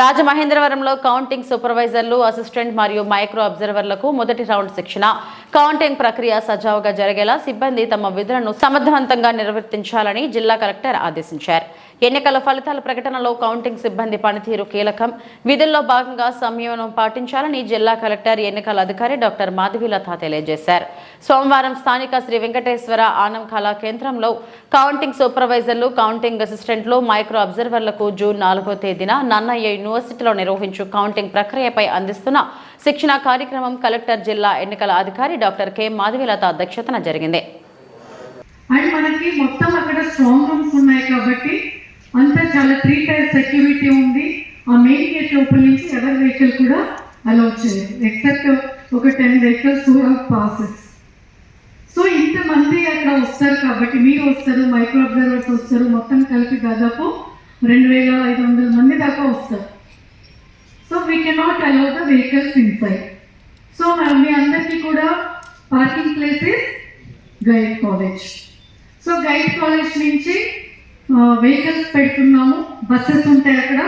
రాజమహేంద్రవరంలో కౌంటింగ్ సూపర్వైజర్లు అసిస్టెంట్ మరియు మైక్రో అబ్జర్వర్లకు మొదటి రౌండ్ శిక్షణ. కౌంటింగ్ ప్రక్రియ సజావుగా జరిగేలా సిబ్బంది తమ విధులను సమర్థవంతంగా నిర్వర్తించాలని జిల్లా కలెక్టర్ ఆదేశించారు. ఎన్నికల ఫలితాల ప్రకటనలో కౌంటింగ్ సిబ్బంది పనితీరు కీలకం. విధుల్లో భాగంగా సంయమనం పాటించాలని జిల్లా కలెక్టర్ ఎన్నికల అధికారి డాక్టర్ మాధవీలత తెలియజేశారు. సోమవారం స్థానిక శ్రీ వెంకటేశ్వర ఆనం కళా కేంద్రంలో కౌంటింగ్ సూపర్వైజర్లు కౌంటింగ్ అసిస్టెంట్లు మైక్రో అబ్జర్వర్లకు జూన్ నాలుగో తేదీన నన్నయ్య యూనివర్సిటీలో నిర్వహించు కౌంటింగ్ ప్రక్రియపై అందిస్తున్న శిక్షణ కార్యక్రమం కలెక్టర్ జిల్లా ఎన్నికల అధికారి డాక్టర్ కె. మాధవీలత అధ్యక్షతన జరిగింది. అండ్ మనకి మొత్తం అక్కడ స్ట్రాంగ్ రూమ్స్ ఉన్నాయి కాబట్టి అంతా చాలా త్రీ టైర్ సెక్యూరిటీ ఉంది. ఆ మెయిన్ గేట్ లోపల నుంచి ఎవరి వెహికల్ కూడా అలౌ చేయదు ఎక్సెప్ట్ ఒక టెన్ వెహికల్స్ పాసెస్ సో ఇంతమంది అక్కడ వస్తారు కాబట్టి మీరు వస్తారు మైక్రో అబ్జర్వర్స్ వస్తారు మొత్తం కలిపి దాదాపు రెండు వేల ఐదు వందల మంది దాకా వస్తారు. So we cannot allow the vehicles inside so మీ అందరికీ కూడా parking places guide college so guide college నుంచి వెహికల్స్ పెడుతున్నాము. బస్సెస్ ఉంటాయి అక్కడ.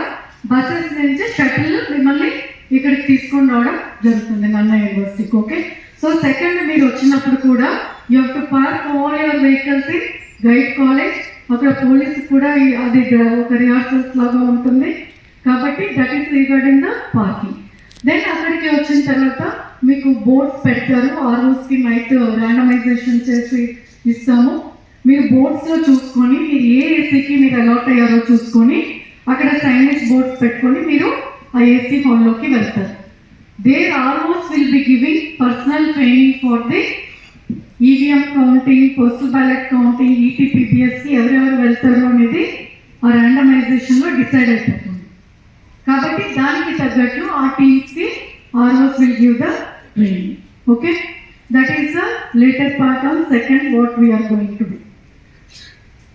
బస్సెస్ నుంచి షటిల్ మిమ్మల్ని ఇక్కడికి తీసుకొని రావడం జరుగుతుంది నన్న యూనివర్సిటీకి ఓకే సో సెకండ్ మీరు వచ్చినప్పుడు కూడా you have to park all your vehicles in guide college అక్కడ పోలీస్ కూడా అది ఒక రిహార్సల్స్ లాగా ఉంటుంది. కాబట్టి that is regarding the parking then అక్కడికి వచ్చిన తర్వాత మీకు బోర్డ్స్ పెడతారు. ఆర్ఓస్కి మైట్ ర్యాండమైజేషన్ చేసి ఇస్తాము. మీరు బోర్డ్స్లో చూసుకొని మీరు ఏ ఏసీకి మీరు అలాట్ అయ్యారో చూసుకొని అక్కడ సైనేజ్ బోర్డ్స్ పెట్టుకొని మీరు ఆ ఏసీ హాల్లోకి వెళ్తారు. There almost will be giving personal training for the EVM counting postal ballot counting ఈటీపీపీఎస్కి ఎవరెవరు వెళ్తారు అనేది ఆ ర్యాండమైజేషన్లో డిసైడ్ అవుతుంది. దానికి తగ్గట్టు ఆ టీమ్స్కి ROs will give the training okay that is the later part of second what we are going to do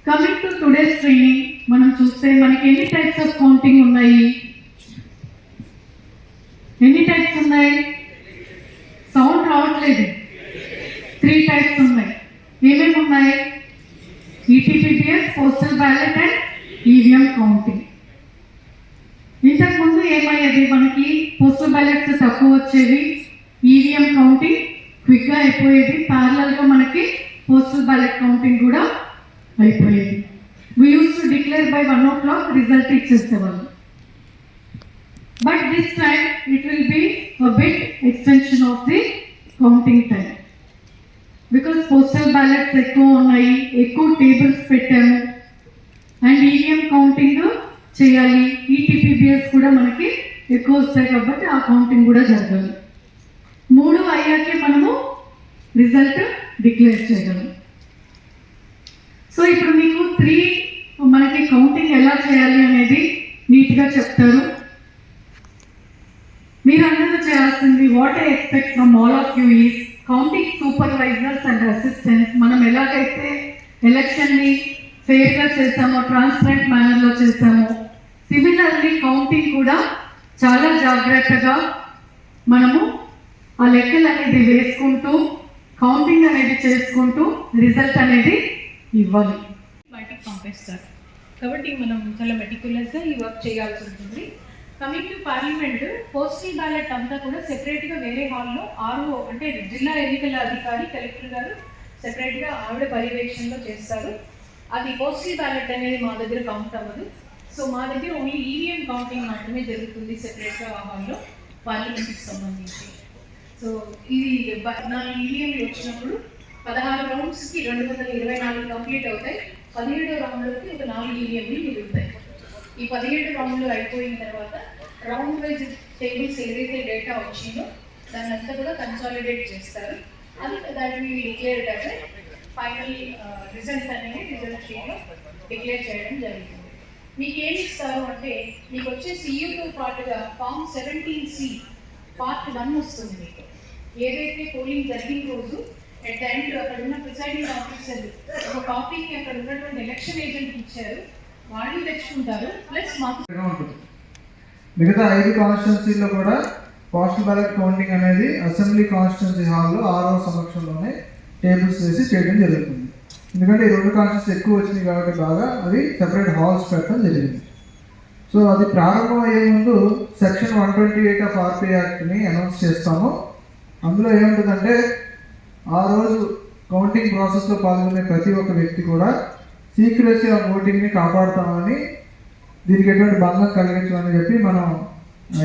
coming to today's training మనం చూస్తే మనకి ఎన్ని టైప్స్ ఆఫ్ కౌంటింగ్ ఉన్నాయి? ఎన్ని టైప్స్ ఉన్నాయి? సౌండ్ రావట్లేదు. త్రీ టైప్స్ ఉన్నాయి. ఏమేమి ఉన్నాయి? E ETPBS postal ballot and EVM counting ఏమయ్యేది మనకి పోస్టల్ బ్యాలెట్స్ తక్కువ వచ్చేవి ఈవీఎం కౌంటింగ్ క్విక్గా అయిపోయేది. ప్యారలల్గా మనకి పోస్టల్ బ్యాలెట్ కౌంటింగ్ కూడా అయిపోయేది. We use to declare by one o'clock result ఇచ్చేసేవాళ్ళు but this time it will be bit extension of the counting time because postal ballots ఎక్కువ ఉన్నాయి ఎక్కువ టేబుల్స్ పెట్టాము. అండ్ ఈవీఎం కౌంటింగ్ చేయాలి. ఈటీపీబీఎస్ కూడా మనకి ఎక్కువ వస్తాయి కాబట్టి ఆ కౌంటింగ్ కూడా జరగాలి మూడు అయ్యాకే మనము రిజల్ట్ డిక్లేర్ చేయగలం. సో ఇప్పుడు మీకు త్రీ మనకి కౌంటింగ్ ఎలా చేయాలి అనేది నీట్గా చెప్తారు. మీరు అందరూ చేయాల్సింది what I expect from all of you is counting supervisors and assistants మనం ఎలాగైతే ఎలక్షన్ని ఫెయిర్గా చేస్తామో ట్రాన్స్పరెంట్ మేనర్లో చేస్తామో సిమిలర్లీ కౌంటింగ్ కూడా చాలా జాగ్రత్తగా మనము ఆ లెక్కలు అనేది వేసుకుంటూ కౌంటింగ్ అనేది చేసుకుంటూ రిజల్ట్ అనేది ఇవ్వాలి. బయటికి పంపిస్తారు కాబట్టి మనం చాలా మెటిక్యులస్గా ఈ వర్క్ చేయాల్సి ఉంటుంది. Coming to parliament postal ballot అంతా కూడా సెపరేట్గా వేరే హాల్లో ఆర్ఓ అంటే జిల్లా ఎన్నికల అధికారి కలెక్టర్ గారు సెపరేట్గా ఆవిడ పర్యవేక్షణలో చేస్తారు. అది పోస్టల్ బ్యాలెట్ అనేది మా దగ్గర కౌంట్ అవ్వదు. సో మా దగ్గర ఓన్లీ ఈవీఎం కౌంటింగ్ మాత్రమే జరుగుతుంది సెపరేట్గా ఆ హాల్లో పార్లమెంట్కి సంబంధించి. సో ఇది బ- నాలుగు వచ్చినప్పుడు పదహారు రౌండ్స్కి రెండు వందల ఇరవై నాలుగు కంప్లీట్ అవుతాయి. పదిహేడో రౌండ్లకి ఒక నాలుగు ఈవీఎంలు మిగులుతాయి. ఈ పదిహేడు రౌండ్లు అయిపోయిన తర్వాత రౌండ్ వైజ్ టేబుల్స్ ఏదైతే డేటా వచ్చిందో దాన్ని అంతా కూడా కన్సాలిడేట్ చేస్తారు. అది దాన్ని డిక్లేర్ అయితే ఫైనల్ రిజల్ట్ అనేది రిజల్ట్ షీట్లో డిక్లేర్ చేయడం జరుగుతుంది. మీకు ఏమి ఇస్తారు అంటే మీకు వచ్చే సీయూతో పాటుగా form seventeen C part one వస్తుంది మీకు. ఏదైతే పోలింగ్ జరిగిన రోజు అట్ ద ఎండ్ అక్కడ ఉన్న ప్రిసైడింగ్ ఆఫీసర్ ఒక కాపీకి అక్కడ ఉన్నటువంటి ఎలక్షన్ ఏజెంట్ ఇచ్చారు. వాళ్ళు తెచ్చుకుంటారు. ప్లస్ మాకు ఉంటుంది. మిగతా ఐదు కాన్స్టిట్యున్సీలో కూడా పోస్టల్ బ్యాలెట్ కౌంటింగ్ అనేది అసెంబ్లీ కాన్స్టిట్యున్సీ హాల్లో ఆరో సమక్షంలోనే టేబుల్స్ వేసి చేయడం జరుగుతుంది. ఎందుకంటే ఈ రెండు కాన్స్టిట్యూన్స్ ఎక్కువ వచ్చినాయి కాబట్టి బాగా అది సెపరేట్ హాల్స్ పెట్టడం జరిగింది. సో అది ప్రారంభం అయ్యే ముందు section one twenty eight of RP యాక్ట్ని announce చేస్తాము. అందులో ఏముంటుందంటే ఆ రోజు కౌంటింగ్ ప్రాసెస్లో పాల్గొనే ప్రతి ఒక్క వ్యక్తి కూడా సీక్రెసీ ఆఫ్ ఓటింగ్ని కాపాడుతామని దీనికి ఎటువంటి భంగం కలిగించమని చెప్పి మనం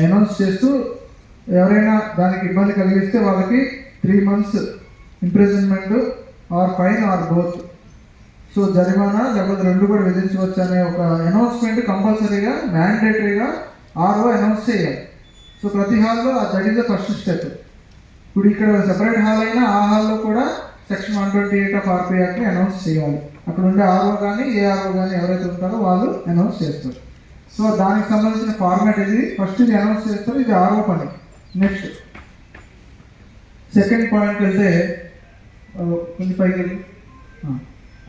అనౌన్స్ చేస్తూ ఎవరైనా దానికి ఇబ్బంది కలిగిస్తే వాళ్ళకి three months imprisonment or fine or both so జరిమానా లేకపోతే రెండు కూడా విధించవచ్చు అనే ఒక అనౌన్స్మెంట్ కంపల్సరీగా మ్యాండేటరీగా ఆర్ఓ అనౌన్స్ చేయాలి. సో ప్రతి హాల్లో that is the first step ఇప్పుడు ఇక్కడ సెపరేట్ హాల్ అయినా ఆ హాల్లో కూడా section one twenty eight of RP యాక్ట్ని announce చేయాలి. అక్కడ ఉండే ఆర్ఓ కానీ ఏఆర్ఓ కానీ ఎవరైతే ఉంటారో వాళ్ళు అనౌన్స్ చేస్తారు. సో దానికి సంబంధించిన ఫార్మాట్ ఇది. ఫస్ట్ ఇది అనౌన్స్ చేస్తారు. ఇది ఆర్ఓ పని. నెక్స్ట్ సెకండ్ పాయింట్ వెళ్తే కొంచెం పైకి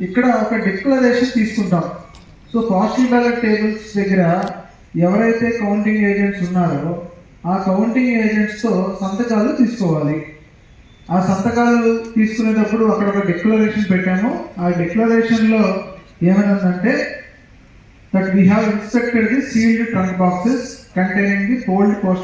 ఇక్కడ ఒక డిక్లరేషన్ తీసుకుంటాం. సో పాజిటివ్ బ్యాలెట్ టేబుల్స్ దగ్గర ఎవరైతే కౌంటింగ్ ఏజెంట్స్ ఉన్నారో ఆ కౌంటింగ్ ఏజెంట్స్తో సంతకాలు తీసుకోవాలి. ఆ సంతకాలు తీసుకునేటప్పుడు అక్కడ ఒక డిక్లరేషన్ పెట్టాము. ఆ డిక్లరేషన్లో ఏమైనా that we have inspected the sealed trunk boxes containing the fold post